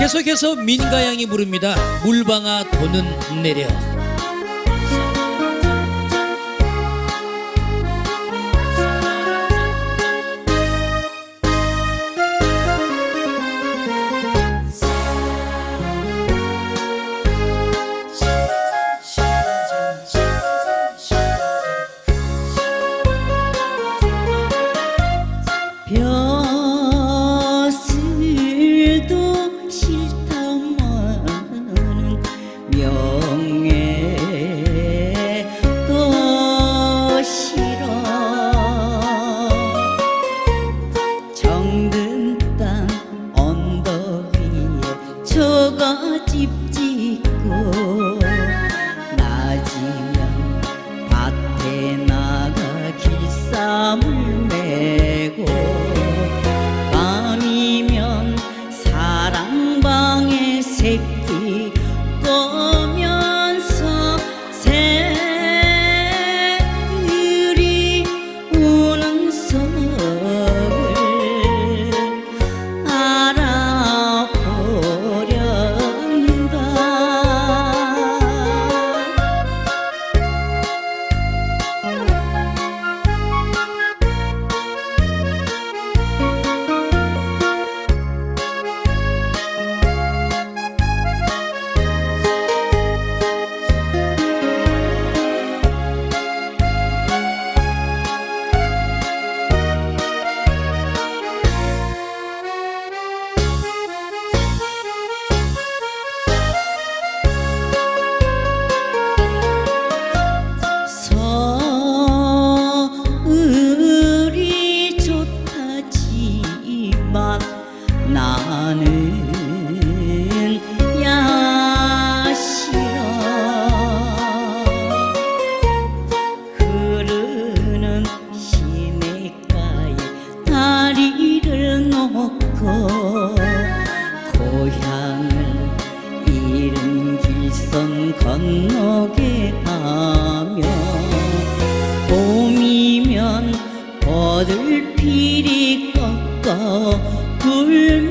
계속해서 민가양이 부릅니다. 물방아 도는 내려. 나는 야시러 흐르는 시냇가에 다리를 놓고 고향을 잃은 길선 건너게 하며 봄이면 버들피리 꺾어 굴